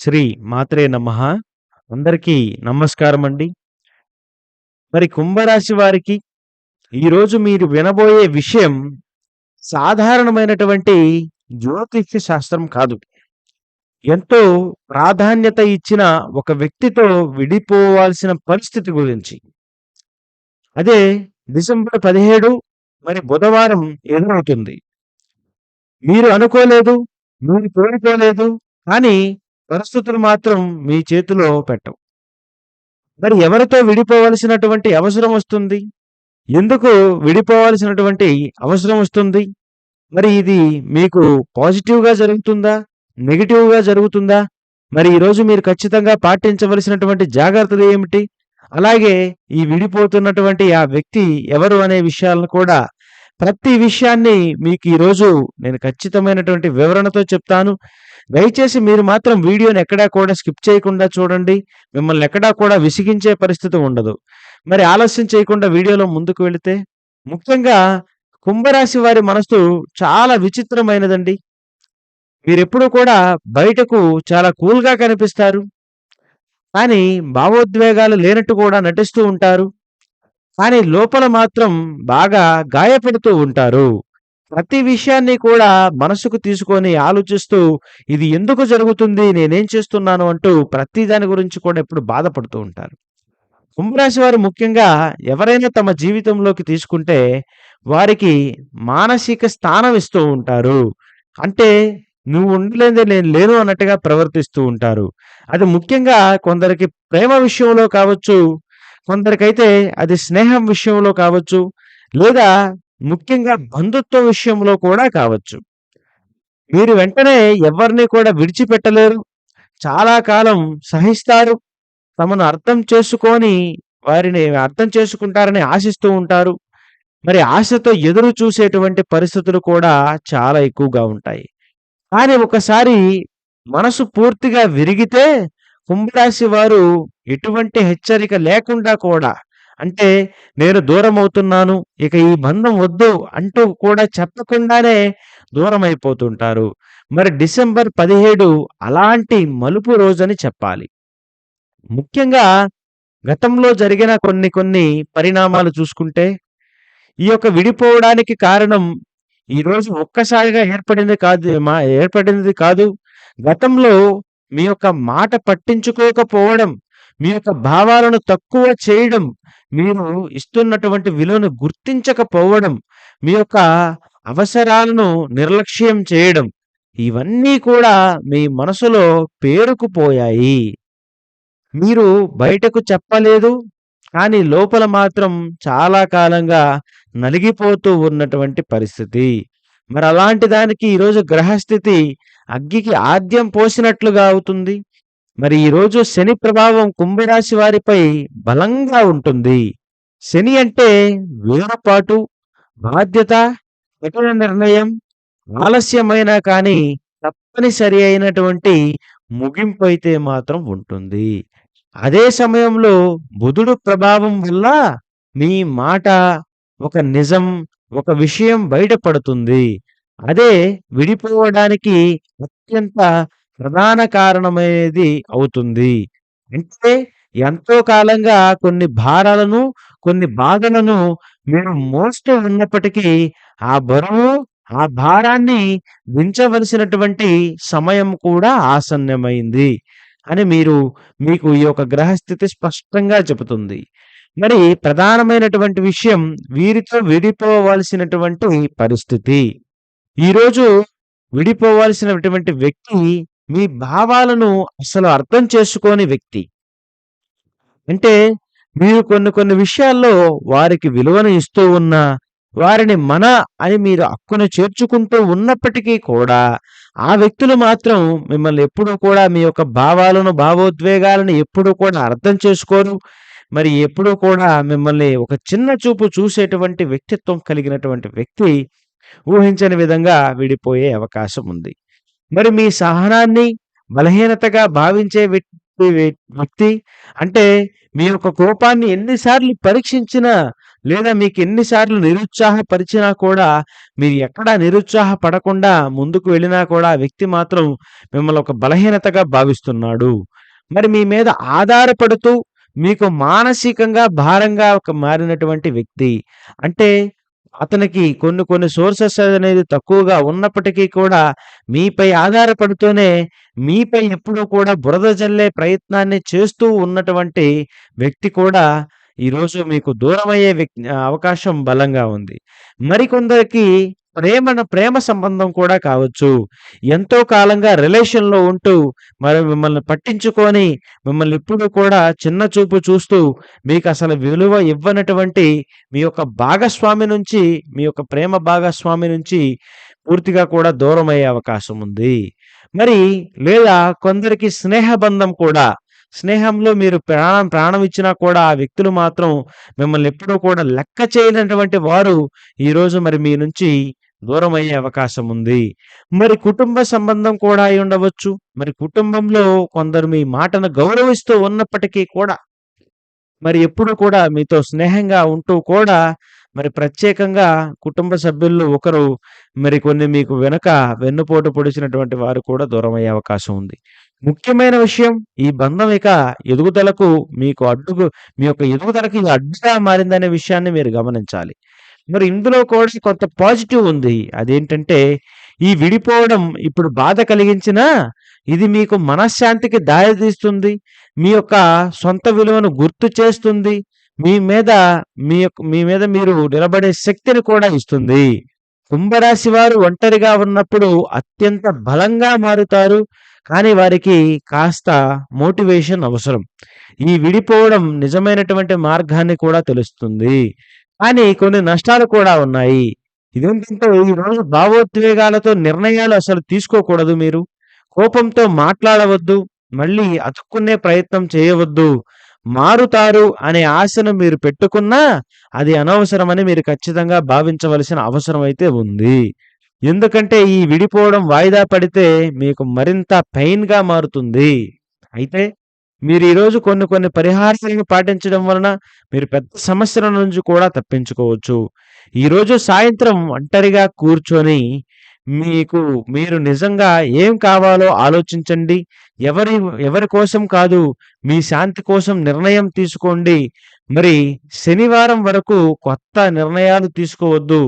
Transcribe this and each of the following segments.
శ్రీ మాత్రే నమ అందరికీ నమస్కారం అండి మరి కుంభరాశి వారికి ఈరోజు మీరు వినబోయే విషయం సాధారణమైనటువంటి జ్యోతిష్య శాస్త్రం కాదు. ఎంతో ప్రాధాన్యత ఇచ్చిన ఒక వ్యక్తితో విడిపోవాల్సిన పరిస్థితి గురించి. అదే డిసెంబర్ 17 మరి బుధవారం ఎదురవుతుంది. మీరు అనుకోలేదు, మీరు కోరుకోలేదు. కానీ పరిస్థితులు మాత్రం మీ చేతిలో పెట్టవు. మరి ఎవరితో విడిపోవలసినటువంటి అవసరం వస్తుంది? ఎందుకు విడిపోవాల్సినటువంటి అవసరం వస్తుంది? మరి ఇది మీకు పాజిటివ్‌గా జరుగుతుందా? నెగిటివ్గా జరుగుతుందా? మరి ఈరోజు మీరు ఖచ్చితంగా పాటించవలసినటువంటి జాగ్రత్తలు ఏమిటి? అలాగే ఈ విడిపోతున్నటువంటి ఆ వ్యక్తి ఎవరు అనే విషయాలను కూడా ప్రతి విషయాన్ని మీకు ఈరోజు నేను ఖచ్చితమైనటువంటి వివరణతో చెప్తాను. దయచేసి మీరు మాత్రం వీడియోని ఎక్కడా కూడా స్కిప్ చేయకుండా చూడండి. మిమ్మల్ని ఎక్కడా కూడా విసిగించే పరిస్థితి ఉండదు. మరి ఆలస్యం చేయకుండా వీడియోలో ముందుకు వెళితే ముఖ్యంగా కుంభరాశి వారి మనసు చాలా విచిత్రమైనదండి. మీరెప్పుడూ కూడా బయటకు చాలా కూల్‌గా కనిపిస్తారు. కానీ భావోద్వేగాలు లేనట్టు కూడా నటిస్తూ ఉంటారు. కానీ లోపల మాత్రం బాగా గాయపడుతూ ఉంటారు. ప్రతి విషయాన్ని కూడా మనసుకు తీసుకొని ఆలోచిస్తూ ఇది ఎందుకు జరుగుతుంది? నేనేం చేస్తున్నాను? అంటూ ప్రతి దాని గురించి కూడా ఎప్పుడు బాధపడుతూ ఉంటారు. కుంభరాశి వారు ముఖ్యంగా ఎవరైనా తమ జీవితంలోకి తీసుకుంటే వారికి మానసిక స్థానం ఇస్తూ ఉంటారు. అంటే నువ్వు ఉండలేదే నేను లేను అన్నట్టుగా ప్రవర్తిస్తూ ఉంటారు. అది ముఖ్యంగా కొందరికి ప్రేమ విషయంలో కావచ్చు, కొందరికైతే అది స్నేహం విషయంలో కావచ్చు, లేదా ముఖ్యంగా బంధుత్వ విషయంలో కూడా కావచ్చు. మీరు వెంటనే ఎవరిని కూడా విడిచిపెట్టలేరు. చాలా కాలం సహిస్తారు. తమను అర్థం చేసుకొని వారిని అర్థం చేసుకుంటారని ఆశిస్తూ ఉంటారు. మరి ఆశతో ఎదురు చూసేటువంటి పరిస్థితులు కూడా చాలా ఎక్కువగా ఉంటాయి. కానీ ఒకసారి మనసు పూర్తిగా విరిగితే కుంభరాశి వారు ఎటువంటి హెచ్చరిక లేకుండా కూడా అంటే నేను దూరం అవుతున్నాను ఇక ఈ బంధం వద్దు అంటూ కూడా చెప్పకుండానే దూరం అయిపోతుంటారు మరి డిసెంబర్ 17 అలాంటి మలుపు రోజని చెప్పాలి. ముఖ్యంగా గతంలో జరిగిన కొన్ని కొన్ని పరిణామాలు చూసుకుంటే ఈ యొక్క విడిపోవడానికి కారణం ఈరోజు ఒక్కసారిగా ఏర్పడింది కాదు మా ఏర్పడినది కాదు. గతంలో మీ యొక్క మాట పట్టించుకోకపోవడం, మీ యొక్క భావాలను తక్కువ చేయడం, మీరు ఇస్తున్నటువంటి విలువను గుర్తించకపోవడం, మీ యొక్క అవసరాలను నిర్లక్ష్యం చేయడం, ఇవన్నీ కూడా మీ మనసులో పేరుకుపోయాయి. మీరు బయటకు చెప్పలేదు. కానీ లోపల మాత్రం చాలా కాలంగా నలిగిపోతూ ఉన్నటువంటి పరిస్థితి. మరి అలాంటి దానికి ఈరోజు గ్రహస్థితి అగ్గికి ఆద్యం పోసినట్లుగా అవుతుంది. మరి ఈరోజు శని ప్రభావం కుంభరాశి వారిపై బలంగా ఉంటుంది. శని అంటే వేరపాటు బాధ్యత, కఠిన నిర్ణయం, ఆలస్యమైనా కానీ తప్పనిసరి అయినటువంటి ముగింపు అయితే మాత్రం ఉంటుంది. అదే సమయంలో బుధుడు ప్రభావం వల్ల మీ మాట ఒక నిజం, ఒక విషయం బయటపడుతుంది. అదే విడిపోవడానికి అత్యంత ప్రధాన కారణమనేది అవుతుంది. అంటే ఎంతో కాలంగా కొన్ని భారాలను, కొన్ని బాధలను మీరు మోస్తూ ఉన్నప్పటికీ ఆ బరువు, ఆ భారాన్ని దించవలసినటువంటి సమయం కూడా ఆసన్నమైంది అని మీరు మీకు ఈ యొక్క గ్రహస్థితి స్పష్టంగా చెబుతుంది. మరి ప్రధానమైనటువంటి విషయం వీరితో విడిపోవలసినటువంటి పరిస్థితి. ఈరోజు విడిపోవాల్సినటువంటి వ్యక్తి మీ భావాలను అసలు అర్థం చేసుకోని వ్యక్తి. అంటే మీరు కొన్ని కొన్ని విషయాల్లో వారికి విలువను ఇస్తూ ఉన్నా, వారిని మన అని మీరు హక్కును చేర్చుకుంటూ ఉన్నప్పటికీ కూడా ఆ వ్యక్తులు మాత్రం మిమ్మల్ని ఎప్పుడూ కూడా మీ యొక్క భావాలను, భావోద్వేగాలను ఎప్పుడూ కూడా అర్థం చేసుకోరు. మరి ఎప్పుడూ కూడా మిమ్మల్ని ఒక చిన్న చూపు చూసేటువంటి వ్యక్తిత్వం కలిగినటువంటి వ్యక్తి ఊహించని విధంగా విడిపోయే అవకాశం ఉంది. మరి మీ సహనాన్ని బలహీనతగా భావించే వ్యక్తి వ్యక్తి అంటే మీ యొక్క కోపాన్ని ఎన్నిసార్లు పరీక్షించినా లేదా మీకు ఎన్నిసార్లు నిరుత్సాహపరిచినా కూడా మీరు ఎక్కడా నిరుత్సాహపడకుండా ముందుకు వెళ్ళినా కూడా వ్యక్తి మాత్రం మిమ్మల్ని ఒక బలహీనతగా భావిస్తున్నాడు. మరి మీ మీద ఆధారపడుతూ మీకు మానసికంగా భారంగా ఒక మారినటువంటి వ్యక్తి అంటే అతనికి కొన్ని కొన్ని సోర్సెస్ అనేది తక్కువగా ఉన్నప్పటికీ కూడా మీపై ఆధారపడుతూనే మీపై ఎప్పుడూ కూడా బురద జల్లే ప్రయత్నాన్ని చేస్తూ ఉన్నటువంటి వ్యక్తి కూడా ఈరోజు మీకు దూరమయ్యే వ్యక్ అవకాశం బలంగా ఉంది. మరికొందరికి ప్రేమను ప్రేమ సంబంధం కూడా కావచ్చు. ఎంతో కాలంగా రిలేషన్‌లో ఉంటూ మరి మిమ్మల్ని పట్టించుకొని, మిమ్మల్ని ఇప్పుడు కూడా చిన్న చూపు చూస్తూ, మీకు అసలు విలువ ఇవ్వనటువంటి మీ యొక్క భాగస్వామి నుంచి, మీ యొక్క ప్రేమ భాగస్వామి నుంచి పూర్తిగా కూడా దూరం అయ్యే అవకాశం ఉంది. మరి లేదా కొందరికి స్నేహ బంధం కూడా స్నేహంలో మీరు ప్రాణం ప్రాణం ఇచ్చినా కూడా ఆ వ్యక్తులు మాత్రం మిమ్మల్ని ఎప్పుడూ కూడా లెక్క చేయనటువంటి వారు ఈరోజు మరి మీ నుంచి దూరమయ్యే అవకాశం ఉంది. మరి కుటుంబ సంబంధం కూడా అయి ఉండవచ్చు. మరి కుటుంబంలో కొందరు మీ మాటను గౌరవిస్తూ ఉన్నప్పటికీ కూడా మరి ఎప్పుడు కూడా మీతో స్నేహంగా ఉంటూ కూడా మరి ప్రత్యేకంగా కుటుంబ సభ్యుల్లో ఒకరు మరి కొన్ని మీకు వెనుక వెన్నుపోటు పొడిచినటువంటి వారు కూడా దూరమయ్యే అవకాశం ఉంది. ముఖ్యమైన విషయం ఈ బంధం ఇక ఎదుగుదలకు మీకు అడ్డుకు మీ యొక్క ఎదుగుదలకు ఇది అడ్డుగా మారిందనే విషయాన్ని మీరు గమనించాలి. మరి ఇందులో కూడా కొంత పాజిటివ్ ఉంది. అదేంటంటే ఈ విడిపోవడం ఇప్పుడు బాధ కలిగించినా ఇది మీకు మనశ్శాంతికి దారితీస్తుంది. మీ యొక్క సొంత విలువను గుర్తు చేస్తుంది. మీ మీద మీ యొక్క మీ మీద మీరు నిలబడే శక్తిని కూడా ఇస్తుంది. కుంభరాశి వారు ఒంటరిగా ఉన్నప్పుడు అత్యంత బలంగా మారుతారు. కానీ వారికి కాస్త మోటివేషన్ అవసరం. ఈ విడిపోవడం నిజమైనటువంటి మార్గాన్ని కూడా తెలుస్తుంది. కానీ కొన్ని నష్టాలు కూడా ఉన్నాయి. ఇదేంటంటే ఈరోజు భావోద్వేగాలతో నిర్ణయాలు అసలు తీసుకోకూడదు మీరు. కోపంతో మాట్లాడవద్దు. మళ్ళీ అతుక్కునే ప్రయత్నం చేయవద్దు. మారుతారు అనే ఆశను మీరు పెట్టుకున్నా అది అనవసరమని మీరు ఖచ్చితంగా భావించవలసిన అవసరం అయితే ఉంది. ఎందుకంటే ఈ విడిపోవడం వాయిదా పడితే మీకు మరింత పెయిన్‌గా మారుతుంది. అయితే మీరు ఈరోజు కొన్ని కొన్ని పరిహారాలను పాటించడం వలన మీరు పెద్ద సమస్యల నుంచి కూడా తప్పించుకోవచ్చు. ఈరోజు సాయంత్రం ఒంటరిగా కూర్చొని మీకు మీరు నిజంగా ఏం కావాలో ఆలోచించండి. ఎవరి ఎవరి కోసం కాదు మీ శాంతి కోసం నిర్ణయం తీసుకోండి. మరి శనివారం వరకు కొత్త నిర్ణయాలు తీసుకోవద్దు.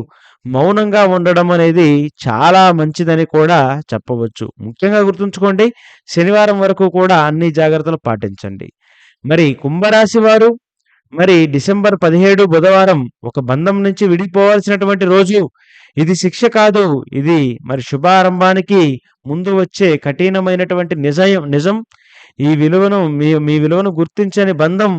మౌనంగా ఉండడం అనేది చాలా మంచిదని కూడా చెప్పవచ్చు. ముఖ్యంగా గుర్తుంచుకోండి శనివారం వరకు కూడా అన్ని జాగ్రత్తలు పాటించండి. మరి కుంభరాశి వారు మరి డిసెంబర్ 17 బుధవారం ఒక బంధం నుంచి విడిపోవాల్సినటువంటి రోజు. ఇది శిక్ష కాదు. ఇది మరి శుభారంభానికి ముందు వచ్చే కఠినమైనటువంటి నిజయం నిజం. ఈ విలువను మీ మీ విలువను గుర్తించని బంధం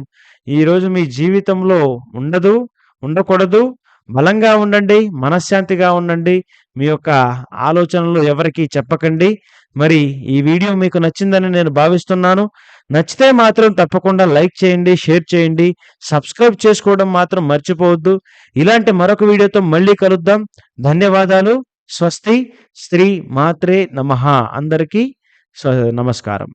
ఈరోజు మీ జీవితంలో ఉండదు. ఉండకూడదు. బలంగా ఉండండి. మనశ్శాంతిగా ఉండండి. మీ యొక్క ఆలోచనలు ఎవరికీ చెప్పకండి. మరి ఈ వీడియో మీకు నచ్చిందని నేను భావిస్తున్నాను. నచ్చితే మాత్రం తప్పకుండా లైక్ చేయండి. షేర్ చేయండి. సబ్స్క్రైబ్ చేసుకోవడం మాత్రం మర్చిపోవద్దు. ఇలాంటి మరొక వీడియోతో మళ్ళీ కలుద్దాం. ధన్యవాదాలు. స్వస్తి శ్రీ మాత్రే నమ అందరికీ నమస్కారం.